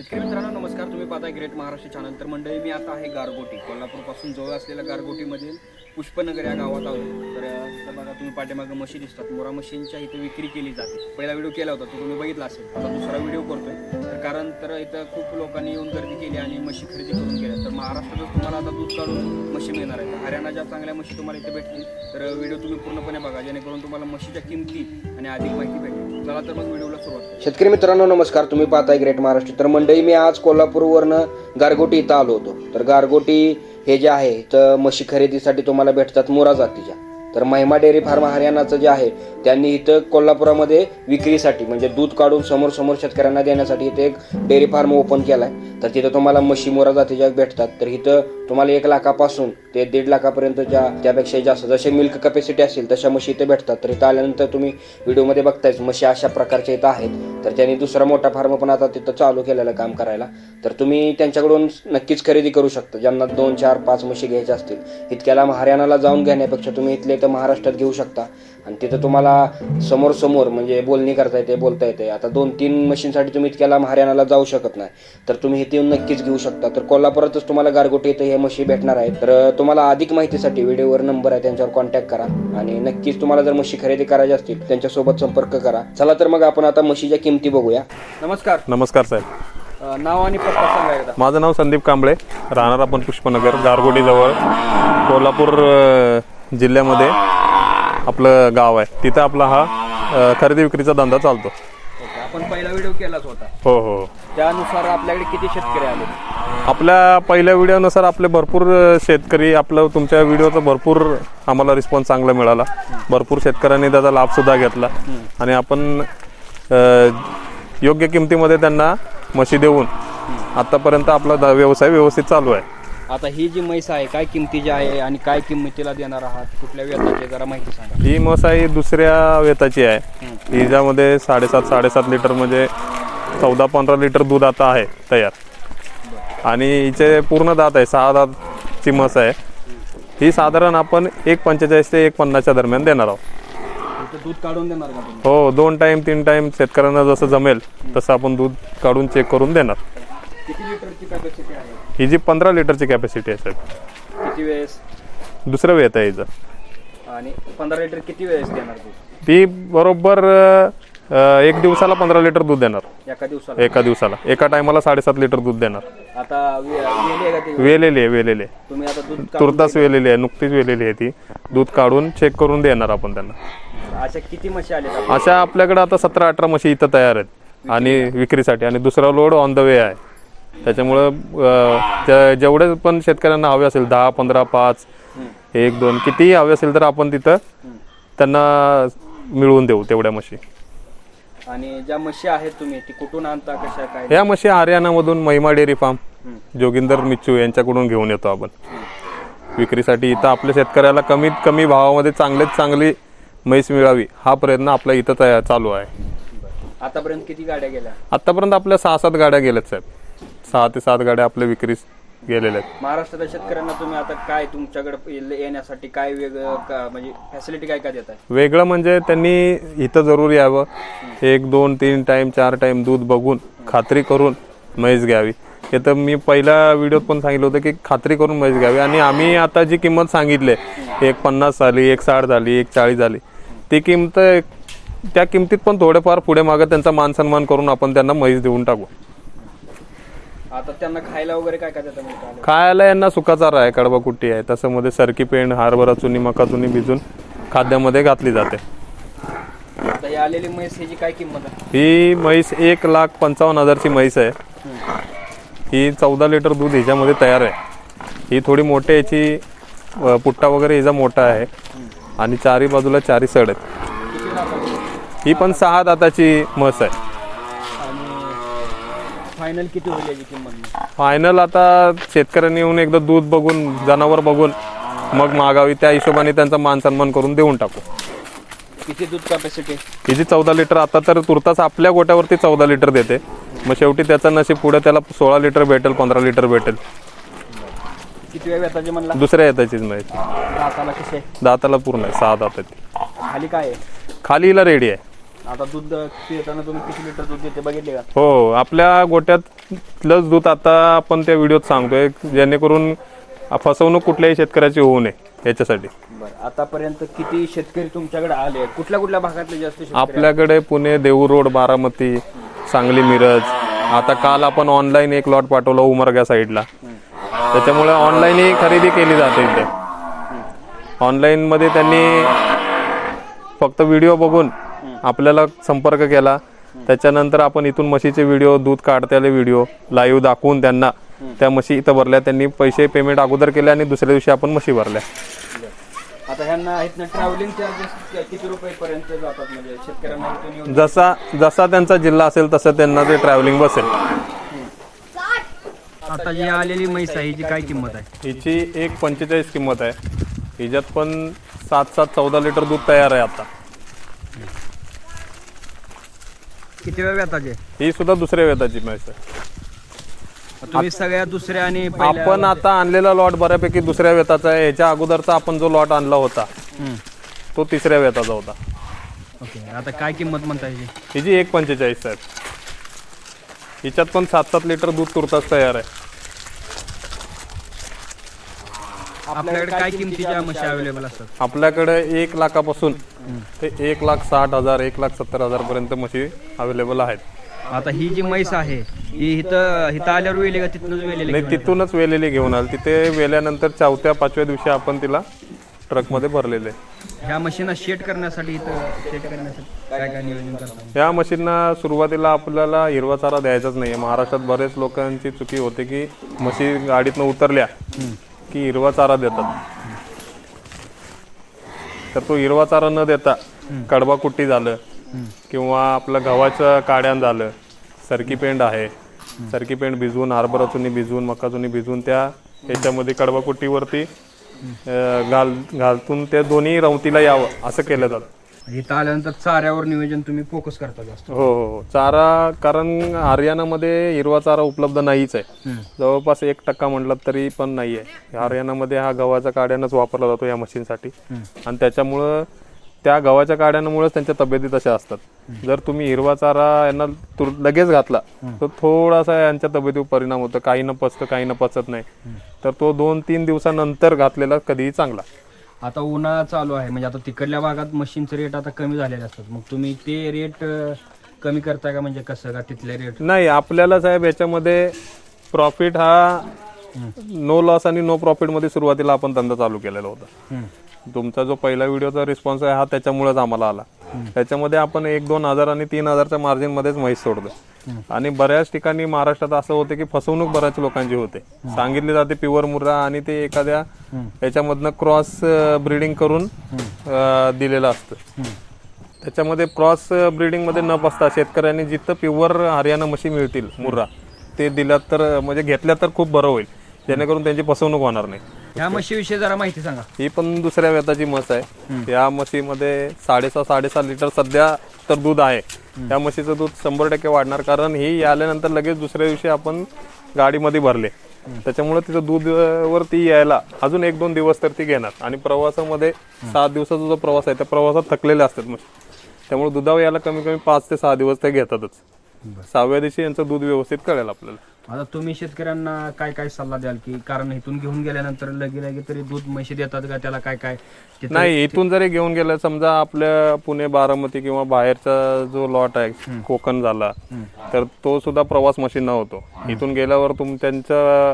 शेतकरी मित्रांनो नमस्कार. तुम्ही पाहताय ग्रेट महाराष्ट्र चॅनल तर मंडळी मी आता आहे गारगोटी कोल्हापूरपासून जवळ असलेल्या गारगोटीमधील पुष्पनगर या गावात आहोत. तर अं, इथं बघा तुम्ही पाठीमागं म्हशी दिसतात. मोरा म्हशींच्या इथे विक्री केली जाते. पहिला व्हिडिओ केला होता तो तुम्ही बघितला असेल. आता दुसरा व्हिडिओ करतोय. तर कारण तर इथं खूप लोकांनी येऊन गर्दी केली आणि म्हशी खरेदी करून गेल्या. तर महाराष्ट्रातच तुम्हाला आता दूध काढून म्हशी मिळणार आहेत. हरियाणाच्या चांगल्या म्हशी तुम्हाला इथे भेटतील. तर व्हिडिओ तुम्ही पूर्णपणे बघा. जेणेकरून तुम्हाला म्हशीच्या किमती आणि अधिक माहिती भेटेल चला तर मग व्हिडिओला सुरुवात शेतकरी मित्रांनो नमस्कार. तुम्ही पाहताय ग्रेट महाराष्ट्र. तर मंडळी मी आज कोल्हापूरवरनं गारगोटी इथं आलो होतो. तर गारगोटी हे जे आहे तर म्हशी खरेदीसाठी तुम्हाला भेटतात मोरा जातीच्या. तर महिमा डेअरी फार्म हरियाणाचं जे आहे त्यांनी इथं कोल्हापुरामध्ये विक्रीसाठी म्हणजे दूध काढून समोर समोर शेतकऱ्यांना देण्यासाठी इथे एक डेअरी फार्म ओपन केला आहे तर तिथं तुम्हाला म्हशी मोरा जातीच्या भेटतात तर इथं तुम्हाला एक लाखापासून ते दीड लाखापर्यंतच्या त्यापेक्षा जास्त जसे मिल्क कॅपॅसिटी असेल तशा म्हशी इथे भेटतात. तर इथं आल्यानंतर तुम्ही व्हिडिओमध्ये बघतायच म्हशी अशा प्रकारच्या इथं आहेत. तर त्यांनी दुसरा मोठा फार्म पण आता तिथं चालू केलेलं काम करायला. तर तुम्ही त्यांच्याकडून नक्कीच खरेदी करू शकता. ज्यांना दोन चार पाच म्हशी घ्यायच्या असतील इतक्याला हरियाणाला जाऊन घेण्यापेक्षा तुम्ही इथले तर महाराष्ट्रात घेऊ शकता. आणि तिथं तुम्हाला समोर समोर म्हणजे बोलणी करता येते बोलता येते आता दोन तीन मशीनसाठी तुम्ही इतक्याला हरियाणाला जाऊ शकत नाही. तर तुम्ही इथे येऊन नक्कीच घेऊ शकता. तर कोल्हापुरातच तुम्हाला गारगोटी इथे हे म्हशी भेटणार आहेत. तर तुम्हाला अधिक माहितीसाठी व्हिडिओवर नंबर आहे त्यांच्यावर कॉन्टॅक्ट करा. आणि नक्कीच तुम्हाला जर म्हशी खरेदी करायची असतील त्यांच्यासोबत संपर्क करा. चला तर मग आपण आता म्हशीच्या किमती बघूया. नमस्कार. नमस्कार साहेब. नाव आणि पत्ता सांगा एकदा. माझं नाव संदीप कांबळे. राहणार आपण पुष्पनगर गारगोटीजवळ. कोल्हापूर अ, जिल्ह्यामध्ये. आपलं गाव आहे. तिथं आपला हा अ, खरेदी विक्रीचा धंदा चालतो. ओके आपण पहिला व्हिडिओ केलाच होता. हो हो. त्यानुसार आपल्याकडे किती शेतकरी आले? आपल्या पहिल्या व्हिडिओनुसार आपले भरपूर शेतकरी आपलं तुमच्या व्हिडिओचा भरपूर आम्हाला रिस्पॉन्स चांगला मिळाला. भरपूर शेतकऱ्यांनी त्याचा लाभसुद्धा घेतला. आणि आपण अ, योग्य किमतीमध्ये त्यांना म्हशी देऊन आतापर्यंत आपला द- व्यवसाय व्यवस्थित चालू आहे. आता ही जी म्हैस आहे काय किमतीची आहे आणि काय किंमतीला देणार आहात? कुठल्या व्यताची जरा माहिती सांगा. ही म्हस आहे दुसऱ्या वेताची आहे. हिच्यामध्ये साडेसात साडेसात लिटर म्हणजे चौदा पंधरा लिटर दूध आता आहे तयार. आणि हिचे पूर्ण दात आहे सहा दातची म्हस आहे. ही साधारण आपण एक पंचेचाळीस ते एक पन्नासच्या दरम्यान देणार आहोत. दूध काढून देणार हो दोन टाईम तीन टाईम शेतकऱ्यांना जसं जमेल तसं आपण दूध काढून चेक करून देणार. किती लिटरची कॅपॅसिटी आहे? ही जी पंधरा लिटरची कॅपॅसिटी आहे साहेब. किती वेळेस? दुसरं वेत आहे हिचं. आणि पंधरा लिटर किती वेळेस देणार दूध? ती बरोबर अं, एक दिवसाला पंधरा लिटर दूध देणार. एका दिवसाला? एका दिवसाला. एका टायमाला साडेसात लिटर दूध देणार. आता वे- वेली आहे का ती? वेलेली आहे वेलेली आहे. तुम्ही आता दूध काढून तुर्तास वेलेली आहे नुकतीच वेलेली आहे ती. दूध काढून चेक करून देणार आपण त्यांना. अशा किती म्हशी आल्या अशा आपल्याकडे आता सतरा अठरा म्हशी इथं तयार आहेत. आणि विक्रीसाठी. आणि दुसरा लोड ऑन द वे आहे. त्याच्यामुळं जे- जेवढे पण शेतकऱ्यांना हवे असेल दहा पंधरा पाच एक दोन कितीही हवे असेल तर आपण तिथं त्यांना मिळवून देऊ तेवढ्या म्हशी. आणि ज्या म्हशी आहेत तुम्ही ती कुठून आणता कशा काय? या म्हशी हरियाणामधून महिमा डेअरी फार्म जोगिंदर मिच्चू यांच्याकडून घेऊन येतो आपण. विक्रीसाठी इथं आपल्या शेतकऱ्याला कमीत कमी भावामध्ये चांगल्यात चांगली म्हैस मिळावी हा प्रयत्न आपला इथं तया चालू आहे. आतापर्यंत किती गाड्या गेल्या? आतापर्यंत आपल्या सहा सात गाड्या गेल्यात साहेब. सहा ते सात गाड्या आपल्या विक्रीस गेलेल्या आहेत. महाराष्ट्राच्या शेतकऱ्यांना तुम्ही आता काय तुमच्याकडे येण्यासाठी काय वेगळं का- म्हणजे फॅसिलिटी काय काय देत आहे वेगळं म्हणजे त्यांनी इथं जरूर यावं. एक दोन तीन टाइम चार टाइम दूध बघून खात्री करून म्हैस घ्यावी. हे तर मी पहिल्या व्हिडिओत पण सांगितलं होतं की खात्री करून म्हैस घ्यावी. आणि आम्ही आता जी किंमत सांगितली एक पन्नास झाली एक साठ झाली एक चाळीस झाली ती किंमत त्या किमतीत पण थोडेफार पुढे मागं त्यांचा मान सन्मान करून आपण त्यांना म्हैस देऊन टाकू. आता त्यांना खायला वगैरे काय काय देता म्हणजे? खायला यांना सुकाचारा आहे कडबा कुट्टी आहे. तसं मध्ये सरकी पेंड हरभरा चुनी मका चुनी भिजून खाद्यामध्ये घातली जाते. आता ही आलेली म्हैस ह्याची काय किंमत आहे? ही म्हैस एक लाख पंचावन्न हजारची म्हैस आहे. ही चौदा लिटर दूध हिच्यामध्ये तयार आहे. ही थोडी मोठी याची अ, पुट्टा वगैरे हिचा मोठा आहे. आणि चारी बाजूला चारी सड आहेत. किती ही पण सहा दाताची म्हस आहे. आणि फायनल किती होईल याची किंमत? फायनल आता शेतकऱ्यांनी येऊन एकदा दूध बघून जनावर बघून मग मागावी त्या हिशोबाने त्यांचा मान सन्मान करून देऊन टाकू. किती दूध कॅपॅसिटी हिची चौदा लिटर? आता तर तुर्तास आपल्या गोट्यावरती चौदा लिटर देते. मग शेवटी त्याचा नशीब पुढे त्याला सोळा लिटर भेटेल पंधरा लिटर भेटेल. किती वेळ येताचे म्हणला? दुसऱ्या येताचीच माहिती. दाताला कसे दाताला पूर्ण आहे सहा दात आहेत खाली काय आहे? खाली हिला रेडी आहे. आता दूध पिताना तुम्ही किती लिटर दूध देते बघितले का? हो आपल्या गोट्यातलंच दूध आता आपण त्या व्हिडिओत सांगतोय जेणेकरून फसवणूक कुठल्याही शेतकऱ्याची होऊ नये याच्यासाठी. बरं आतापर्यंत किती शेतकरी तुमच्याकडे आले? कुठल्या कुठल्या भागातले जास्त शेतकरी आपल्याकडे पुणे देऊर रोड बारामती सांगली मिरज. आता काल आपण ऑनलाईन एक लॉट पाठवला उमरगा साईडला. त्याच्यामुळे ऑनलाईनही खरेदी केली जाते इथे. ऑनलाईन मध्ये त्यांनी फक्त व्हिडिओ बघून आपल्याला संपर्क केला. त्याच्यानंतर आपण इथून म्हशीचे व्हिडिओ दूध काढत्याले व्हिडिओ लाईव्ह दाखवून त्यांना. त्या म्हशी इथं भरल्या. त्यांनी पैसे पेमेंट अगोदर केले आणि दुसऱ्या दिवशी आपण म्हशी भरल्या. आता ह्यांना इथनं ट्रॅव्हलिंग चार्जेस किती रुपये पर्यंत जातात? म्हणजे शेतकऱ्यांना जसा जसा त्यांचा जिल्हा असेल तसं त्यांना ते ट्रॅव्हलिंग बसेल. आता जी आलेली म्हैस आहे हिची काय किंमत आहे? हिची एक पंचेचाळीस किंमत आहे. हिच्यात पण सात सात चौदा लिटर दूध तयार आहे आता. किती वेळ ही सुद्धा दुसऱ्या वेताची म्हैस आहे. तुम्ही सगळ्या दुसऱ्या आणि पहिल्या आपण आता आणलेला लॉट बऱ्यापैकी दुसऱ्या वेताचा आहे. ह्याच्या अगोदरचा आपण जो लॉट आणला होता हम्म. तो तिसऱ्या वेताचा होता. ओके आता काय किंमत म्हणता हिची एक पंचेचाळीस आहे. हिच्यात पण सात सात लिटर दूध तुरताच तयार आहे. आपल्याकडे काय किमतीच्या म्हशी अवेलेबल असतात? आपल्याकडे एक लाखापासून ते एक लाख साठ हजार एक लाख सत्तर हजार पर्यंत म्हशी अवेलेबल आहेत. आता ही जी म्हैस आहे ही इथं इथं आल्यावर वेली का तिथूनच वेलेली नाही तिथूनच वेलेली घेऊन आल. तिथे वेल्यानंतर चौथ्या पाचव्या दिवशी आपण तिला ट्रकमध्ये भरलेले. ह्या मशीनला शेट करण्यासाठी इथं शेट करण्यासाठी काय काय नियोजन करतात या मशीनना सुरुवातीला आपल्याला हिरवा चारा द्यायचाच नाही महाराष्ट्रात बरेच लोकांची चुकी होते की म्हशी गाडीतनं उतरल्या. की हिरवा चारा देतात. तर तो हिरवा चारा न देता कडबा कुट्टी झालं किंवा आपलं गव्हाचं काड्यान झालं सरकी पेंड आहे. सरकी पेंड भिजवून हरभरा चुनी भिजवून मका चुनी भिजवून त्या ह्याच्यामध्ये कडबा कुट्टीवरती घाल घालतून ते दोन्ही रवतीला यावं असं केलं जातं. इथं आल्यानंतर चाऱ्यावर नियोजन तुम्ही फोकस करता जास्त. हो हो हो. चारा कारण हरियाणामध्ये हिरवा चारा उपलब्ध नाहीच आहे. जवळपास एक टक्का म्हटलं तरी पण नाही आहे हरियाणामध्ये हा गव्हाच्या काड्यानंच वापरला जातो या मशीनसाठी. आणि त्याच्यामुळं त्या गव्हाच्या काड्यांमुळेच त्यांच्या तब्येती तशा असतात. जर तुम्ही हिरवा चारा यांना लगेच घातला तर थोडासा यांच्या तब्येतीवर परिणाम होतो. काही न पचतं काही न पचत नाही. तर तो दोन तीन दिवसानंतर घातलेला कधीही चांगला. आता उन्हाळा चालू आहे. म्हणजे आता तिकडल्या भागात मशीनचे रेट आता कमी झालेले असतात. मग तुम्ही ते रेट कमी करता का म्हणजे कसं? का तिथले रेट नाही आपल्याला साहेब याच्यामध्ये प्रॉफिट हा नो लॉस आणि नो प्रॉफिटमध्ये सुरुवातीला आपण धंदा चालू केलेला होता. तुमचा जो पहिला व्हिडिओचा रिस्पॉन्स आहे हा त्याच्यामुळेच आम्हाला आला. त्याच्यामध्ये आपण एक दोन हजार आणि तीन हजारच्या मार्जिन मध्येच म्हैस सोडलो. आणि बऱ्याच ठिकाणी महाराष्ट्रात असं होते की फसवणूक बऱ्याच लोकांची होते. सांगितली जाते प्युअर मुर्रा आणि ते एखाद्या याच्यामधनं क्रॉस ब्रीडिंग करून दिलेलं असतं. त्याच्यामध्ये क्रॉस ब्रीडिंगमध्ये न बसता शेतकऱ्यांनी जिथं प्युअर हरियाणा म्हशी मिळतील मुर्रा ते दिल्यात तर म्हणजे घेतल्या तर खूप बरं होईल. जेणेकरून त्यांची फसवणूक होणार नाही. ह्या म्हशीविषयी जरा माहिती सांगा. ही पण दुसऱ्या वेताची म्हस आहे. या म्हशीमध्ये साडेसहा साडेसहा लिटर सध्या तर दूध आहे. या म्हशीचं दूध शंभर टक्के वाढणार कारण ही आल्यानंतर लगेच दुसऱ्या दिवशी आपण गाडीमध्ये भरले. त्याच्यामुळे तिचं दूध अं, वरती यायला अजून एक दोन दिवस तर ती घेणार. आणि प्रवासामध्ये सात दिवसाचा जो प्रवास आहे त्या प्रवासात थकलेले असतात म्हशी. त्यामुळे दुधावर यायला कमी कमी पाच ते सहा दिवस ते घेतातच. सहाव्या दिवशी यांचं दूध व्यवस्थित कळेल आपल्याला. आता तुम्ही शेतकऱ्यांना काय काय सल्ला द्याल की कारण इथून घेऊन गेल्यानंतर लगे लगे तरी दूध म्हशी देतात का त्याला काय काय? तिथं- नाही इथून जरी घेऊन गेलं समजा आपल्या पुणे बारामती किंवा बाहेरचा जो लॉट आहे कोकण झाला तर तो सुद्धा प्रवास मशीन होतो. इथून गेल्यावर तुम त्यांचं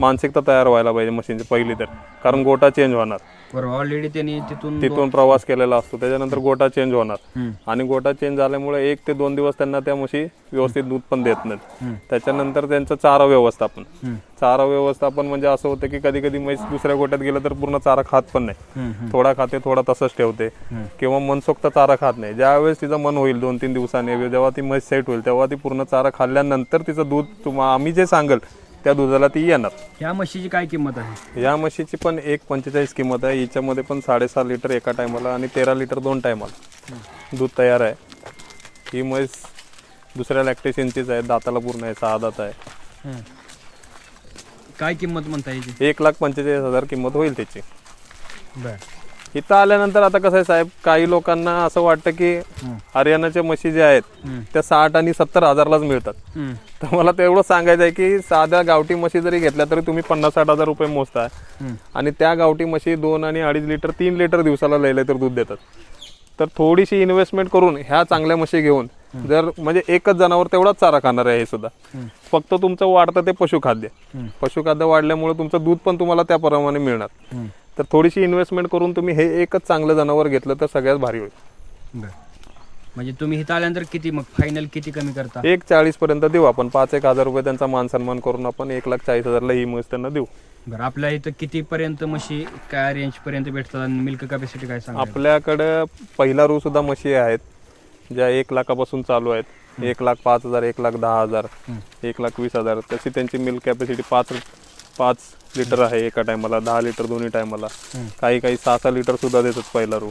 मानसिकता तयार व्हायला पाहिजे मशीनची पहिली तर. कारण गोटा चेंज होणार. बरोबर. ऑलरेडी त्यांनी तिथून तिथून प्रवास केलेला असतो. त्याच्यानंतर गोटा चेंज होणार. आणि गोटा चेंज झाल्यामुळे एक ते दोन दिवस त्यांना त्या म्हशी व्यवस्थित दूध पण देत नाहीत. त्याच्यानंतर त्यांचं चारा व्यवस्थापन. चारा व्यवस्थापन म्हणजे असं होतं की कधी कधी म्हैस दुसऱ्या गोट्यात गेलं तर पूर्ण चारा खात पण नाही. थोडा खाते थोडा तसंच ठेवते. किंवा मनसोक्त चारा खात नाही. ज्यावेळेस तिचं मन होईल दोन तीन दिवसांनी जेव्हा ती म्हैस सेट होईल तेव्हा ती पूर्ण चारा खाल्ल्यानंतर तिचं दूध तुम्हा आम्ही जे सांगल त्या दुधाला ती येणार. ह्या म्हशीची काय किंमत आहे? या म्हशीची पण एक पंचेचाळीस किंमत आहे. हिच्यामध्ये पण साडेसहा लिटर एका टायमाला आणि तेरा लिटर दोन टायमाला दूध तयार आहे. ही म्हैस दुसऱ्या लॅक्टेशनचीच आहे. दाताला पूर्ण आहे. सहा दात आहे. काय किंमत म्हणता याची? एक लाख पंचेचाळीस हजार किंमत होईल त्याची. बर. इथं आल्यानंतर आता कसं आहे साहेब काही लोकांना असं वाटतं की हरियाणाच्या म्हशी ज्या आहेत त्या साठ आणि सत्तर हजारलाच मिळतात. तर मला तेवढं सांगायचं आहे की साध्या गावठी म्हशी जरी घेतल्या तरी तुम्ही पन्नास साठ हजार रुपये मोजताय आणि त्या गावठी म्हशी दोन आणि अडीच लिटर तीन लिटर दिवसाला लय तर दूध देतात. तर थोडीशी इन्व्हेस्टमेंट करून ह्या चांगल्या म्हशी घेऊन जर म्हणजे एकच जनावर तेवढाच चारा खाणार आहे हे सुद्धा. फक्त तुमचं वाढतं ते पशुखाद्य. पशुखाद्य वाढल्यामुळे तुमचं दूध पण तुम्हाला त्याप्रमाणे मिळणार. तर थोडीशी इन्व्हेस्टमेंट करून तुम्ही हे एकच चांगलं जनावर घेतलं तर सगळ्यात भारी होईल. म्हणजे तुम्ही इथं आल्यानंतर किती मग फायनल किती कमी करता? एक चाळीस पर्यंत देऊ आपण. पाच एक हजार रुपये त्यांचा मान सन्मान करून आपण एक लाख चाळीस हजारला ही म्हस त्यांना देऊ. बरं आपल्या इथं किती पर्यंत म्हशी काय रेंज पर्यंत भेटतात आणि मिल्क कॅपॅसिटी काय सांगा आपल्याकडं पहिला रू सुद्धा म्हशी आहेत ज्या एक लाखापासून चालू आहेत. एक लाख पाच हजार एक लाख दहा हजार एक लाख वीस हजार. तशी त्यांची मिल्क कॅपॅसिटी पाच पाच लिटर आहे एका टायमाला दहा लिटर दोन्ही टायमाला. काही काही सहा सहा लिटर सुद्धा देतात पहिला रू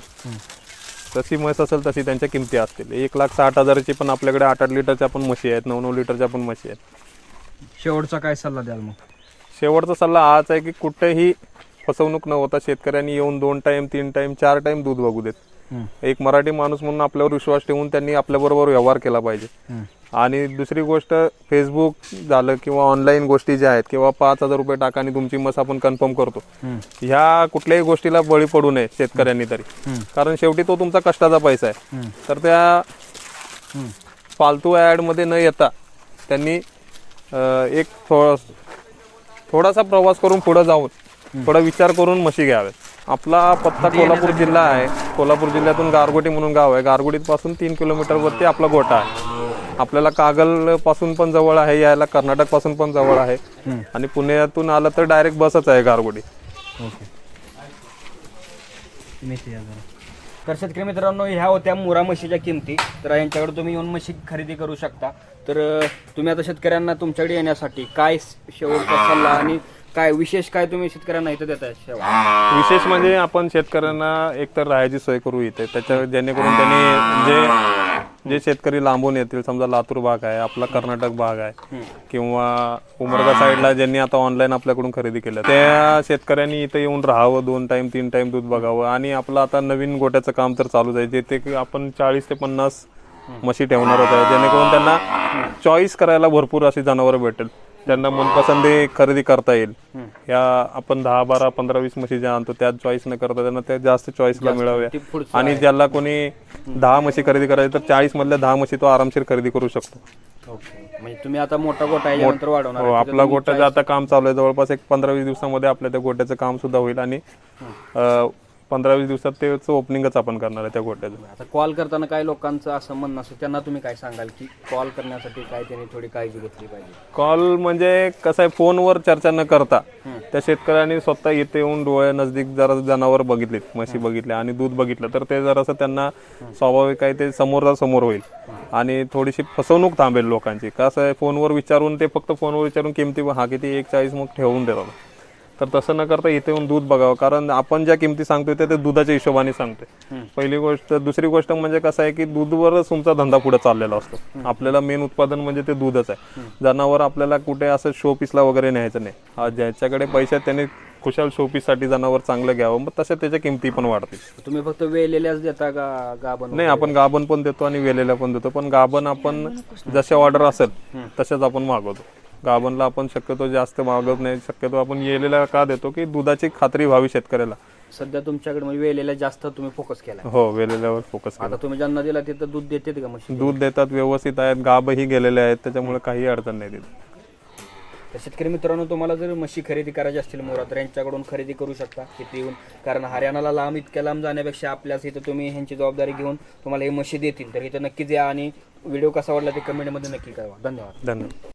तशी म्हैस असेल तशी त्यांच्या किमती असतील. एक लाख साठ हजाराची पण आपल्याकडे आठ आठ लिटरच्या पण म्हशी आहेत नऊ नऊ लिटरच्या पण म्हशी आहेत. शेवटचा काय सल्ला द्याल मग? शेवटचा सल्ला हाच आहे की कुठेही फसवणूक न होता शेतकऱ्यांनी येऊन दोन टाइम तीन टाइम चार टाइम दूध बघू देत. एक मराठी माणूस म्हणून आपल्यावर विश्वास ठेवून त्यांनी आपल्याबरोबर व्यवहार केला पाहिजे. आणि दुसरी गोष्ट फेसबुक झालं किंवा ऑनलाईन गोष्टी ज्या आहेत किंवा पाच हजार रुपये टाका आणि तुमची मस आपण कन्फर्म करतो. ह्या कुठल्याही गोष्टीला बळी पडू नये शेतकऱ्यांनी तरी. कारण शेवटी तो तुमचा कष्टाचा पैसा आहे. तर त्या फालतू ऍडमध्ये न येता त्यांनी एक थोडं थोडासा प्रवास करून पुढे जाऊन थोडा विचार करून म्हशी घ्याव्यात. आपला पत्ता कोल्हापूर जिल्हा आहे. कोल्हापूर जिल्ह्यातून गारगोटी म्हणून गाव आहे. गारगोटीत पासून तीन किलोमीटर वरती आपला गोठा आहे. आपल्याला कागलपासून पण जवळ आहे यायला कर्नाटकपासून पण जवळ आहे. आणि पुण्यातून आलं तर डायरेक्ट बसच आहे गारगोटी ओके. तर शेतकरी मित्रांनो ह्या होत्या मुरा म्हशीच्या किमती. तर यांच्याकडे तुम्ही येऊन म्हशी खरेदी करू शकता. तर तुम्ही आता शेतकऱ्यांना तुमच्याकडे येण्यासाठी काय शेवटचा सल्ला आणि काय विशेष काय तुम्ही शेतकऱ्यांना इथं देताय विशेष म्हणजे आपण शेतकऱ्यांना एकतर राहायची सोय करू इथे. त्याच्या जेणेकरून त्यांनी जे जे शेतकरी लांबून येतील समजा लातूर भाग आहे आपला कर्नाटक भाग आहे किंवा उमरगा साईडला ज्यांनी आता ऑनलाईन आपल्याकडून खरेदी केलं त्या शेतकऱ्यांनी इथे येऊन राहावं दोन टाइम तीन टाइम दूध बघावं. आणि आपलं आता नवीन गोट्याचं काम तर चालूच आहे जे ते आपण चाळीस ते पन्नास म्हशी ठेवणार होत्या जेणेकरून त्यांना चॉईस करायला भरपूर अशी जनावरं भेटेल. त्यांना मनपसंदी खरेदी करता येईल. या आपण दहा बारा पंधरा वीस म्हशी ज्या आणतो त्यात चॉईस न करता त्यांना त्या जास्त चॉईसला मिळाव्या. ते पुढचं आणि ज्याला कोणी दहा म्हशी खरेदी करायची तर चाळीस मधल्या दहा म्हशी तो आरामशीर खरेदी करू शकतो. ओके. म्हणजे तुम्ही आता मोठा याच्यानंतर वाढवणार हो आहे. आपला गोट्याचं आता काम चालू आहे जवळपास एक पंधरा वीस दिवसामध्ये आपल्या त्या गोट्याचं काम सुद्धा होईल आणि पंधरा वीस दिवसात त्याचं ओपनिंगच आपण करणार आहे त्या गोट्याचं. आता कॉल करताना काय लोकांचं असं म्हणणं असतं त्यांना तुम्ही काय सांगाल की कॉल करण्यासाठी काय त्यांनी थोडी काळजी घेतली पाहिजे? कॉल म्हणजे कसं आहे फोनवर चर्चा न करता त्या शेतकऱ्यांनी स्वतः इथे येऊन डोळे नजदीक जरा जनावर बघितलीत म्हशी बघितल्या आणि दूध बघितलं तर ते जरासं त्यांना स्वाभाविक आहे ते समोर समोर होईल आणि थोडीशी फसवणूक थांबेल लोकांची. कसं आहे फोनवर विचारून ते फक्त फोनवर विचारून किमती हा किती एक चाळीस मग ठेवून देतात. तर तसं न करता इथे येऊन दूध बघावं. कारण आपण ज्या किमती सांगतोय ते दुधाच्या हिशोबाने सांगतोय. पहिली गोष्ट दुसरी गोष्ट म्हणजे कसं आहे की दूधवरच तुमचा धंदा पुढे चाललेला असतो. आपल्याला मेन उत्पादन म्हणजे ते दूधच आहे. जनावर आपल्याला कुठे असं शो पीसला वगैरे न्यायचं नाही. ज्याच्याकडे पैसे आहेत त्याने खुशाल शो साठी जनावर चांगलं घ्यावं. मग तशा त्याच्या किमती पण वाढतील. तुम्ही फक्त वेलेल्याच देता का गाभण नाही आपण गाभण पण देतो आणि वेलेल्या पण देतो. पण गाभण आपण जसे ऑर्डर असेल तसेच आपण मागवतो. गाभणला आपण शक्यतो जास्त मागवत नाही. शक्यतो आपण येलेल्या का देतो की दुधाची खात्री व्हावी शेतकऱ्याला. सध्या तुमच्याकडे म्हणजे वेलेल्या जास्त तुम्ही फोकस केला हो वेलेल्यावर फोकस आता तुम्ही ज्यांना दिला तिथं दूध देते का म्हशी दूध देतात व्यवस्थित आहेत गाभही गेलेले आहेत त्याच्यामुळे काही अडचण नाही तिथे. तर शेतकरी मित्रांनो तुम्हाला जर म्हशी खरेदी करायची असतील मोरा तर यांच्याकडून खरेदी करू शकता तिथे येऊन. कारण हरियाणाला लांब इतक्या लांब जाण्यापेक्षा आपल्याच इथं तुम्ही ह्यांची जबाबदारी घेऊन तुम्हाला हे म्हशी देतील. तर इथं नक्कीच या आणि व्हिडिओ कसा वाटला ते कमेंटमध्ये नक्की कळवा. धन्यवाद. धन्यवाद.